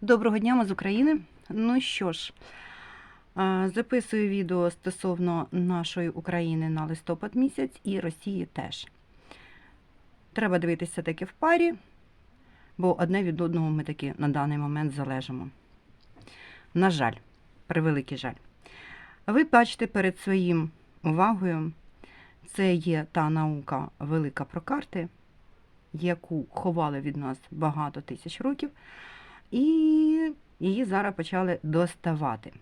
Доброго дня, ми з України. Ну що ж, записую відео стосовно нашої України на листопад місяць і Росії теж. Треба дивитися таки в парі, бо одне від одного ми таки на даний момент залежимо. На жаль, превеликий жаль. Ви бачите перед своїм увагою, це є та наука велика про карти, яку ховали від нас багато тисяч років. І її зараз почали доставати.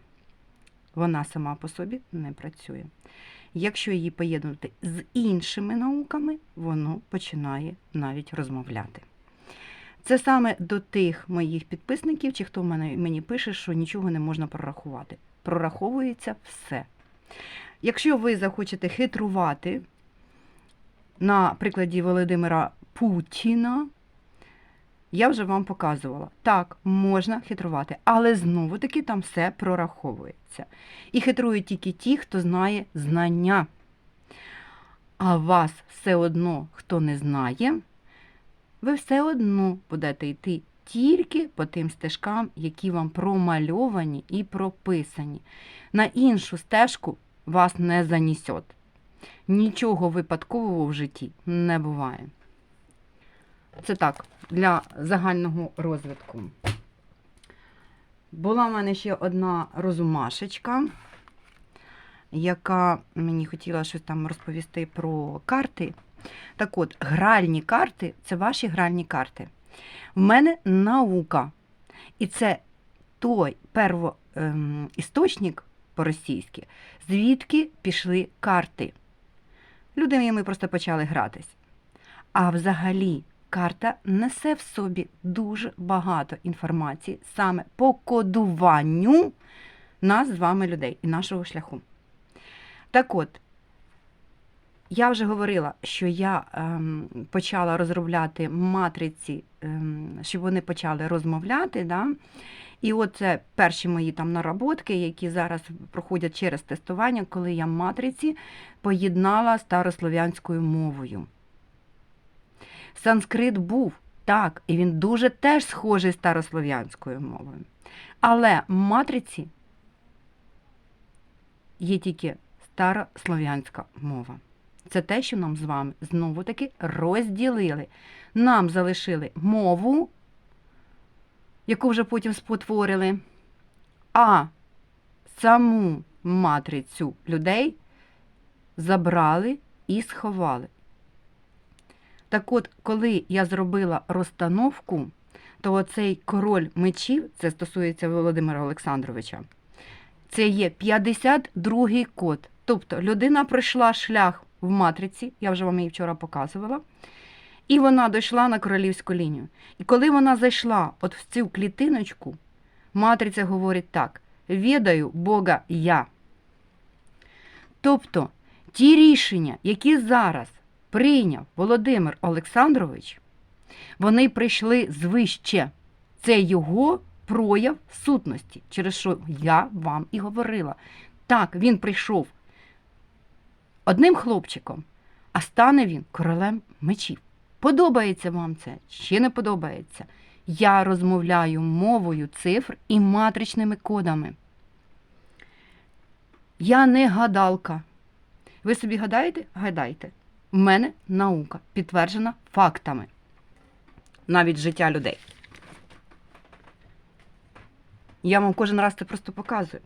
Вона сама по собі не працює. Якщо її поєднувати з іншими науками, воно починає навіть розмовляти. Це саме до тих моїх підписників, чи хто мені пише, що нічого не можна прорахувати. Прораховується все. Якщо ви захочете хитрувати на прикладі Володимира Путіна, я вже вам показувала. Так, можна хитрувати, але знову таки там все прораховується. І хитрують тільки ті, хто знає знання. А вас все одно, хто не знає, ви все одно будете йти тільки по тим стежкам, які вам промальовані і прописані. На іншу стежку вас не занісет. Нічого випадкового в житті не буває. Це так, для загального розвитку. Була в мене ще одна розумашечка, яка мені хотіла щось там розповісти про карти. Так от, гральні карти це ваші гральні карти. В мене наука. І це той первоісточник по-російськи, звідки пішли карти. Люди ми просто почали гратись. А взагалі, карта несе в собі дуже багато інформації саме по кодуванню нас з вами людей і нашого шляху. Так от, я вже говорила, що я ем, почала розробляти матриці, ем, щоб вони почали розмовляти. Да? І от це перші мої там наработки, які зараз проходять через тестування, коли я матриці поєднала старослов'янською мовою. Санскрит був, так, і він дуже теж схожий з старослов'янською мовою. Але матриці є тільки старослов'янська мова. Це те, що нам з вами знову-таки розділили. Нам залишили мову, яку вже потім спотворили, а саму матрицю людей забрали і сховали. Так от, коли я зробила розстановку, то оцей король мечів, це стосується Володимира Олександровича, це є 52-й код. Тобто людина пройшла шлях в матриці, я вже вам її вчора показувала, і вона дійшла на королівську лінію. І коли вона зайшла от в цю клітиночку, матриця говорить так: відаю Бога я. Тобто ті рішення, які зараз прийняв Володимир Олександрович, вони прийшли звище. Це його прояв сутності, через що я вам і говорила. Так, він прийшов одним хлопчиком, а стане він королем мечів. Подобається вам це чи не подобається? Я розмовляю мовою цифр і матричними кодами. Я не гадалка. Ви собі гадаєте? Гадайте. У мене наука підтверджена фактами. Навіть життя людей. Я вам кожен раз це просто показую.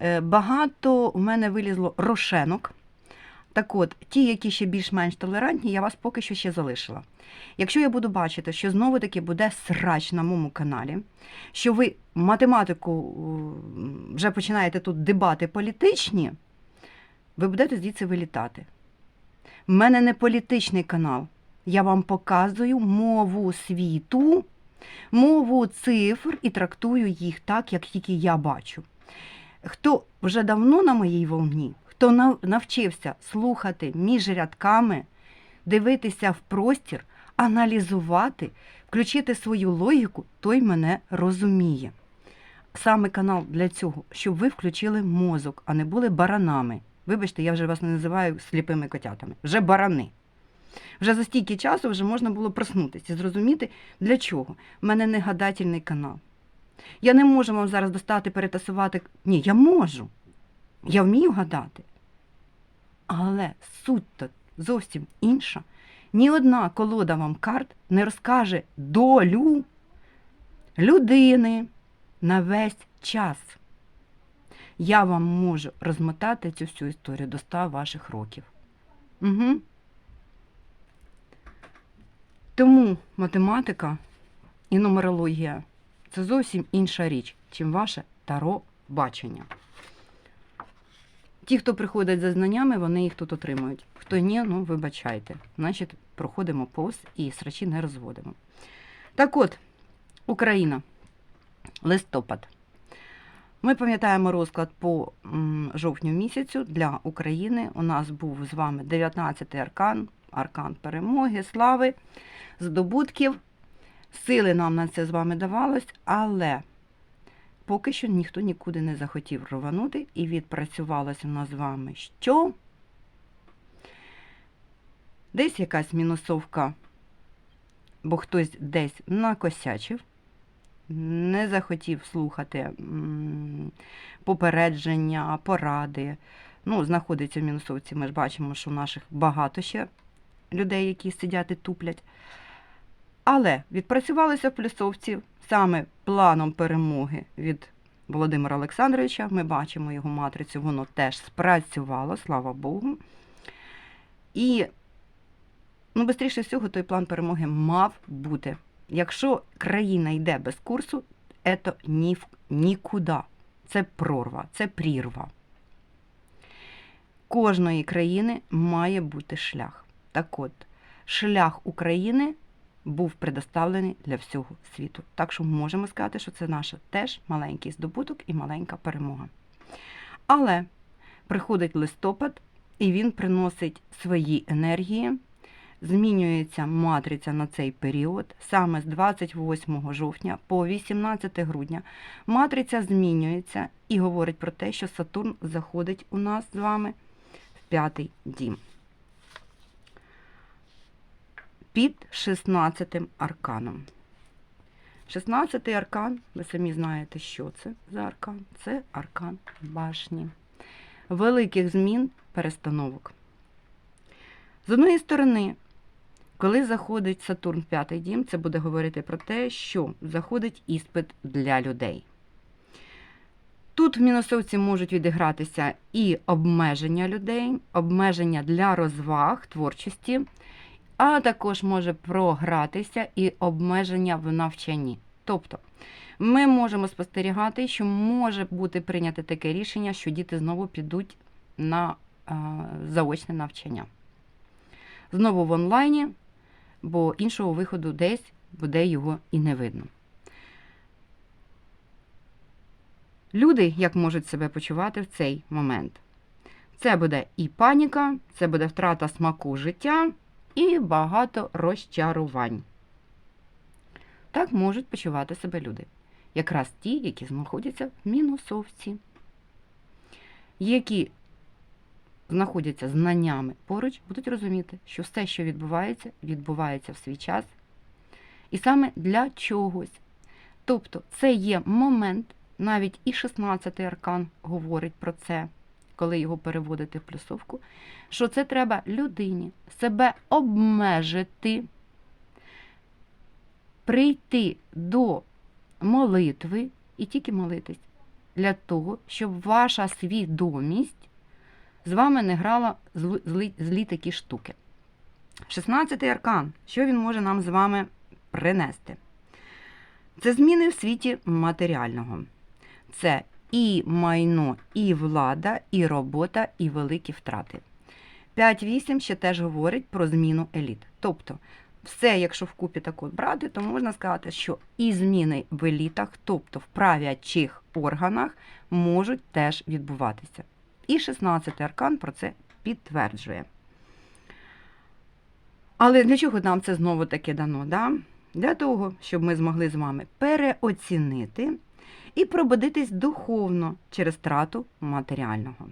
Е, Багато у мене вилізло рошенок. Так от, ті, які ще більш-менш толерантні, я вас поки що ще залишила. Якщо я буду бачити, що знову-таки буде срач на моєму каналі, що ви математику е, вже починаєте тут дебати політичні, ви будете звідси вилітати. У мене не політичний канал. Я вам показую мову світу, мову цифр і трактую їх так, як тільки я бачу. Хто вже давно на моїй волні, хто навчився слухати між рядками, дивитися в простір, аналізувати, включити свою логіку, той мене розуміє. Саме канал для цього, щоб ви включили мозок, а не були баранами. Вибачте, я вже вас не називаю сліпими котятами, вже барани. Вже за стільки часу вже можна було проснутися і зрозуміти, для чого. У мене не гадательний канал. Я не можу вам зараз достати, перетасувати. Ні, я можу. Я вмію гадати. Але суть то зовсім інша. Ні одна колода вам карт не розкаже долю людини на весь час. Я вам можу розмотати цю всю історію до 100 ваших років. Угу. Тому математика і нумерологія це зовсім інша річ, чим ваше таро бачення. Ті, хто приходять за знаннями, вони їх тут отримують. Хто ні, ну вибачайте. Значить, проходимо повз і срачі не розводимо. Так от, Україна, листопад. Ми пам'ятаємо розклад по жовтню місяцю для України. У нас був з вами 19-й аркан, аркан перемоги, слави, здобутків. Сили нам на це з вами давалось, але поки що ніхто нікуди не захотів рванути, і відпрацювалося у нас з вами що? Десь якась мінусовка, бо хтось десь накосячив, не захотів слухати попередження, поради. Ну, знаходиться в мінусовці. Ми ж бачимо, що в наших багато ще людей, які сидять і туплять. Але відпрацювалися в плюсовці саме планом перемоги від Володимира Олександровича. Ми бачимо його матрицю, воно теж спрацювало, слава Богу. І, ну, швидше всього, той план перемоги мав бути. Якщо країна йде без курсу, це ні, нікуди. Це прорва, це прірва. Кожної країни має бути шлях. Так от, шлях України був предоставлений для всього світу. Так що можемо сказати, що це наш теж маленький здобуток і маленька перемога. Але приходить листопад, і він приносить свої енергії. Змінюється матриця на цей період, саме з 28 жовтня по 18 грудня. Матриця змінюється і говорить про те, що Сатурн заходить у нас з вами в п'ятий дім. Під 16 арканом. 16 аркан, ви самі знаєте, що це за аркан. Це аркан башні. Великих змін, перестановок. З одної сторони, коли заходить Сатурн в п'ятий дім, це буде говорити про те, що заходить іспит для людей. Тут в мінусовці можуть відігратися і обмеження людей, обмеження для розваг, творчості, а також може програтися і обмеження в навчанні. Тобто ми можемо спостерігати, що може бути прийнято таке рішення, що діти знову підуть на е, заочне навчання. Знову в онлайні, бо іншого виходу десь буде його і не видно. Люди як можуть себе почувати в цей момент? Це буде і паніка, це буде втрата смаку життя, і багато розчарувань. Так можуть почувати себе люди. Якраз ті, які знаходяться в мінусовці, які знаходяться знаннями поруч, будуть розуміти, що все, що відбувається, відбувається в свій час. І саме для чогось. Тобто це є момент, навіть і 16-й аркан говорить про це, коли його переводити в плюсовку, що це треба людині себе обмежити, прийти до молитви і тільки молитись для того, щоб ваша свідомість з вами не грала злі, злі такі штуки. 16-й аркан. Що він може нам з вами принести? Це зміни в світі матеріального. Це і майно, і влада, і робота, і великі втрати. 5-8 ще теж говорить про зміну еліт. Тобто, все, якщо вкупі так от брати, то можна сказати, що і зміни в елітах, тобто в правячих органах, можуть теж відбуватися. І 16-й аркан про це підтверджує. Але для чого нам це знову таки дано? Да? Для того, щоб ми змогли з вами переоцінити і пробудитись духовно через втрату матеріального.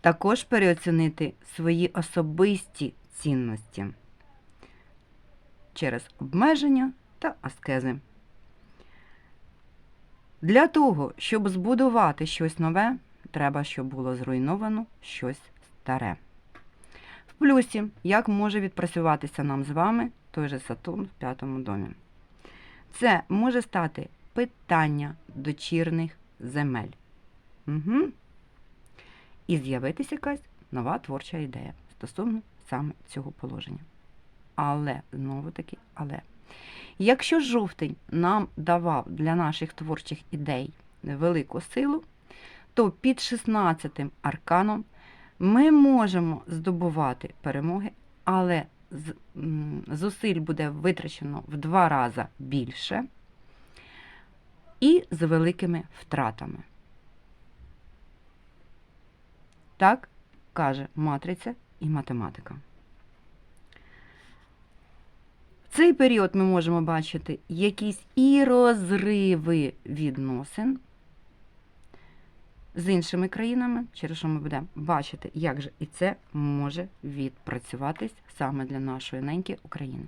Також переоцінити свої особисті цінності через обмеження та аскези. Для того, щоб збудувати щось нове, треба, щоб було зруйновано щось старе. В плюсі, як може відпрацюватися нам з вами той же Сатурн в п'ятому домі? Це може стати питання дочірних земель. Угу. І з'явитися якась нова творча ідея стосовно саме цього положення. Але, знову таки, але. Якщо жовтень нам давав для наших творчих ідей велику силу, то під 16-м арканом ми можемо здобувати перемоги, але зусиль буде витрачено в два рази більше і з великими втратами. Так каже матриця і математика. В цей період ми можемо бачити якісь і розриви відносин з іншими країнами, через що ми будемо бачити, як же і це може відпрацюватись саме для нашої неньки України.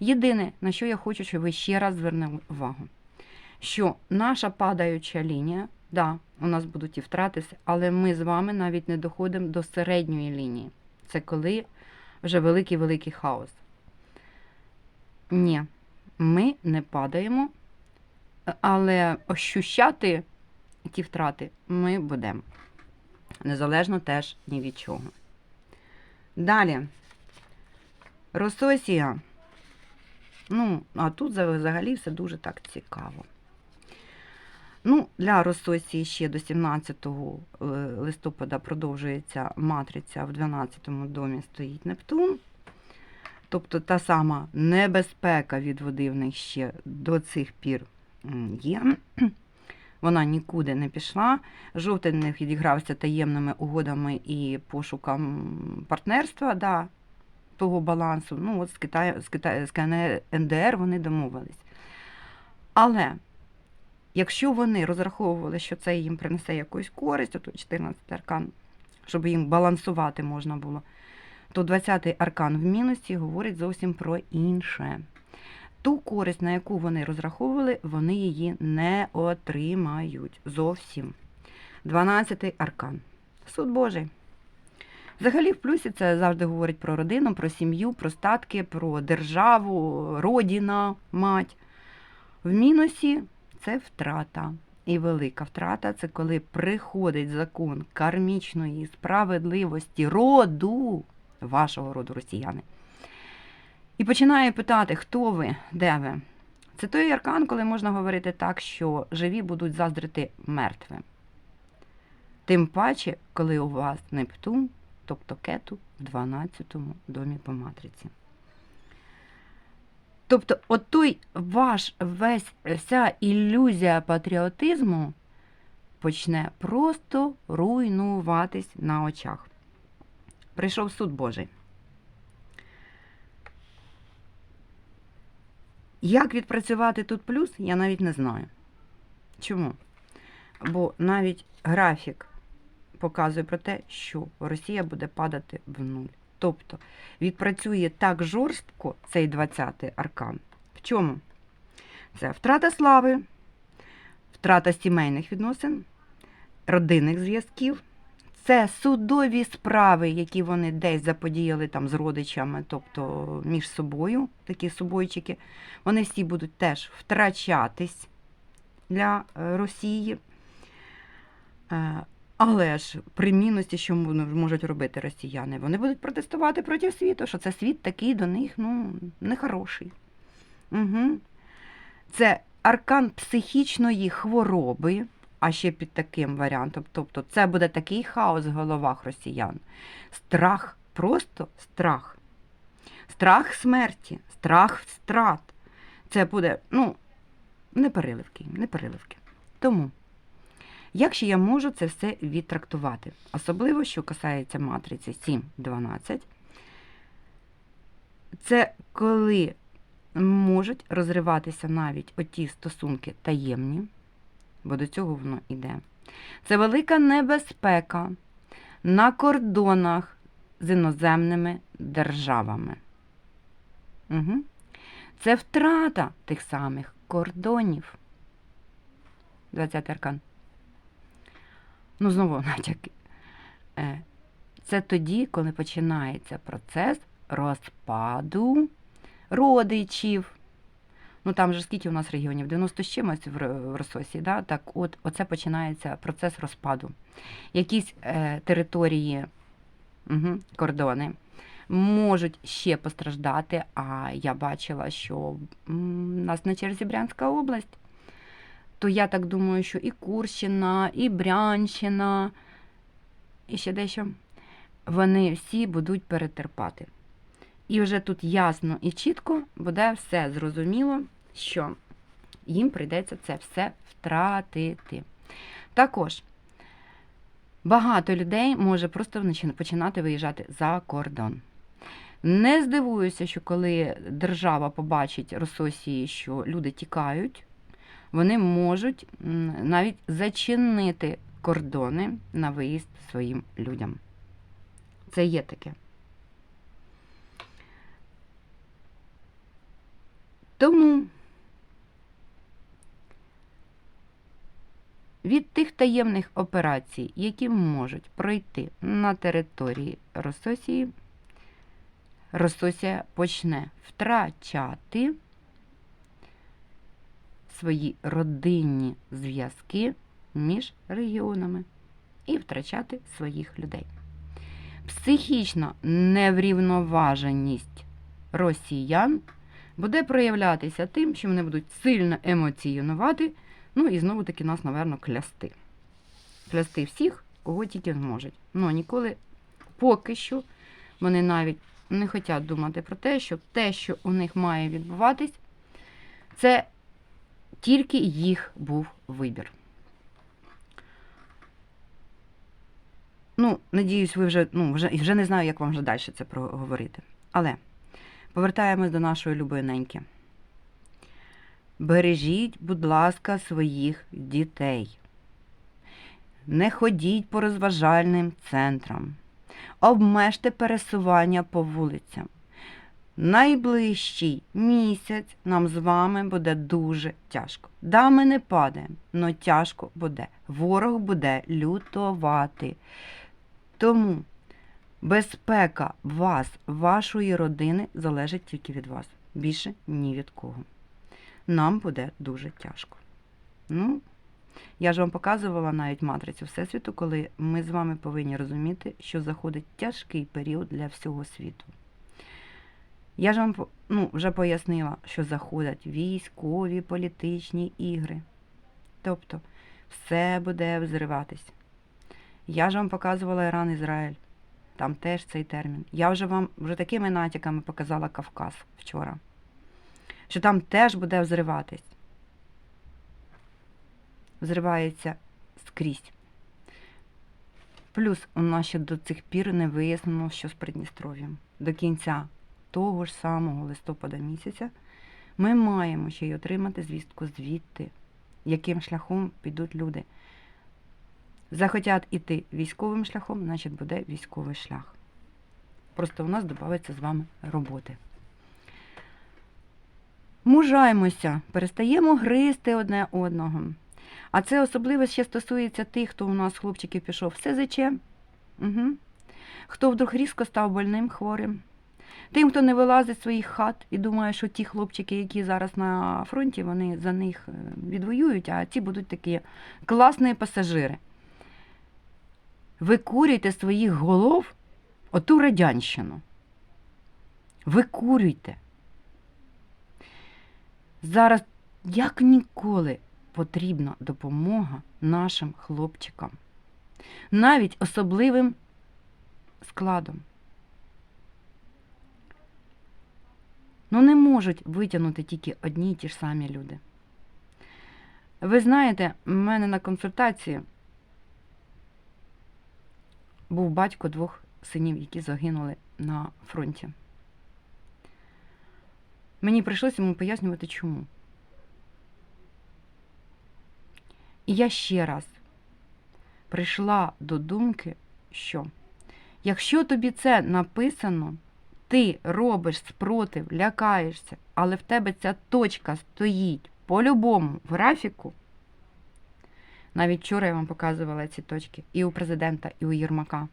Єдине, на що я хочу, щоб ви ще раз звернули увагу, що наша падаюча лінія, да, у нас будуть і втрати, але ми з вами навіть не доходимо до середньої лінії. Це коли вже великий-великий хаос. Ні, ми не падаємо, але ощущати ті втрати ми будемо. Незалежно теж ні від чого. Далі. Рососія. Ну, а тут взагалі все дуже так цікаво. Ну, для Рососії ще до 17 е, листопада продовжується матриця в 12 домі стоїть Нептун. Тобто та сама небезпека від води в них ще до цих пір є. Вона нікуди не пішла. Жовтий них відігрався таємними угодами і пошуком партнерства, да, того балансу. Ну, от з Китаю, з Китаю, з КНДР вони домовились. Але якщо вони розраховували, що це їм принесе якусь користь, ото 14 аркан, щоб їм балансувати можна було, то 20-й аркан в мінусі говорить зовсім про інше. Ту користь, на яку вони розраховували, вони її не отримають зовсім. 12-й аркан. Суд Божий. Взагалі, в плюсі це завжди говорить про родину, про сім'ю, про статки, про державу, родина, мать. В мінусі це втрата. І велика втрата це коли приходить закон кармічної справедливості роду вашого роду росіяни. І починає питати, хто ви, де ви. Це той аркан, коли можна говорити так, що живі будуть заздрити мертвим. Тим паче, коли у вас Нептун, тобто кету, в 12-му домі по матриці. Тобто, той ваш весь вся ілюзія патріотизму почне просто руйнуватись на очах. Прийшов суд Божий. Як відпрацювати тут плюс, я навіть не знаю. Чому? Бо навіть графік показує про те, що Росія буде падати в нуль. Тобто відпрацює так жорстко цей 20-й аркан. В чому? Це втрата слави, втрата сімейних відносин, родинних зв'язків. Це судові справи, які вони десь заподіяли там з родичами, тобто між собою, такі субойчики, вони всі будуть теж втрачатись для е, Росії. Е, Але ж при мінусі, що можуть робити росіяни, вони будуть протестувати проти світу, що це світ такий до них ну, нехороший. Угу. Це аркан психічної хвороби, а ще під таким варіантом. Тобто це буде такий хаос в головах росіян. Страх, просто страх. Страх смерті, страх втрат. Це буде, ну, непереливки, непереливки. Тому, як ще я можу це все відтрактувати? Особливо, що касається матриці 7-12, це коли можуть розриватися навіть оті стосунки таємні, бо до цього воно йде. Це велика небезпека на кордонах з іноземними державами. Угу. Це втрата тих самих кордонів. 20 аркан. Ну, знову натяки. Е, Це тоді, коли починається процес розпаду родичів. Ну там же скільки у нас регіонів? 90 з чимось в Р- в Рососії, да? так от оце починається процес розпаду. Якісь е, території, угу, кордони можуть ще постраждати, а я бачила, що у нас на черзі Брянська область, то я так думаю, що і Курщина, і Брянщина, і ще дещо, вони всі будуть перетерпати. І вже тут ясно і чітко буде все зрозуміло, що їм прийдеться це все втратити. Також багато людей може просто починати виїжджати за кордон. Не здивуюся, що коли держава побачить Рососії, що люди тікають, вони можуть навіть зачинити кордони на виїзд своїм людям. Це є таке. Тому від тих таємних операцій, які можуть пройти на території Рососії, Рососія почне втрачати свої родинні зв'язки між регіонами і втрачати своїх людей. Психічна неврівноваженість росіян буде проявлятися тим, що вони будуть сильно емоціонувати, ну і знову таки нас, напевно, клясти. Клясти всіх, кого тільки зможуть. Ну, ніколи поки що вони навіть не хочуть думати про те, що те, що у них має відбуватись, це тільки їх був вибір. Ну, надіюсь, ви вже, ну, вже, вже не знаю, як вам вже далі це проговорити. Але повертаємось до нашої любиненьки. Бережіть, будь ласка, своїх дітей. Не ходіть по розважальним центрам. Обмежте пересування по вулицям. Найближчий місяць нам з вами буде дуже тяжко. Да, ми не падаємо, але тяжко буде. Ворог буде лютувати. Тому безпека вас, вашої родини залежить тільки від вас. Більше ні від кого. Нам буде дуже тяжко. Ну, я ж вам показувала навіть матрицю Всесвіту, коли ми з вами повинні розуміти, що заходить тяжкий період для всього світу. Я ж вам ну, вже пояснила, що заходять військові, політичні ігри. Тобто все буде взриватись. Я ж вам показувала Іран Ізраїль. Там теж цей термін. Я вже вам вже такими натяками показала Кавказ вчора. Що там теж буде взриватись. Взривається скрізь. Плюс у нас ще до цих пір не вияснено, що з Придністров'ям. До кінця того ж самого листопада місяця ми маємо ще й отримати звістку звідти, яким шляхом підуть люди. Захотять іти військовим шляхом, значить буде військовий шлях. Просто у нас додається з вами роботи. Мужаємося, перестаємо гризти одне одного. А це особливо ще стосується тих, хто у нас хлопчиків пішов в СЗЧ, угу. хто вдруг різко став больним, хворим. Тим, хто не вилазить з своїх хат і думає, що ті хлопчики, які зараз на фронті, вони за них е, відвоюють, а ті будуть такі класні пасажири. Викурюйте своїх голов оту радянщину. Викурюйте. Зараз як ніколи потрібна допомога нашим хлопчикам, навіть особливим складом. Ну, не можуть витягнути тільки одні й ті ж самі люди. Ви знаєте, в мене на консультації був батько двох синів, які загинули на фронті. Мені прийшлося йому пояснювати, чому. І я ще раз прийшла до думки, що якщо тобі це написано, ти робиш спротив, лякаєшся, але в тебе ця точка стоїть по-любому в графіку, Навіть вчора я вам показувала ці точки і у президента, і у Єрмака.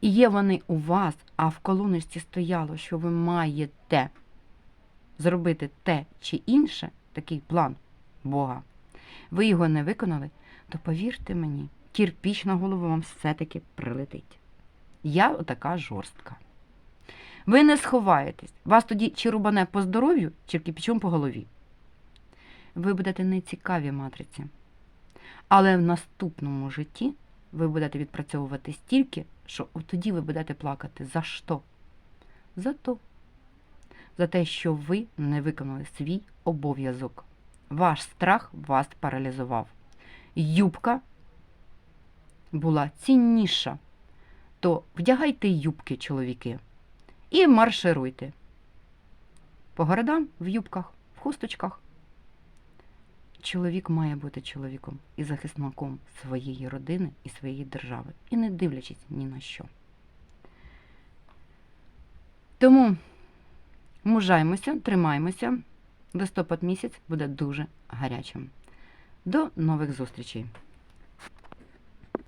І є вони у вас, а в колоночці стояло, що ви маєте зробити те чи інше, такий план Бога. Ви його не виконали, то повірте мені, кірпіч на голову вам все-таки прилетить. Я отака жорстка. Ви не сховаєтесь. Вас тоді чи рубане по здоров'ю, чи кипічом по голові. Ви будете нецікаві матриці. Але в наступному житті ви будете відпрацьовувати стільки, що тоді ви будете плакати. За що? За то. За те, що ви не виконали свій обов'язок. Ваш страх вас паралізував. Юбка була цінніша. То вдягайте юбки, чоловіки, і маршируйте. По городам в юбках, в хусточках. Чоловік має бути чоловіком і захисником своєї родини і своєї держави, і не дивлячись ні на що. Тому мужаймося, тримаймося. Листопад місяць буде дуже гарячим. До нових зустрічей!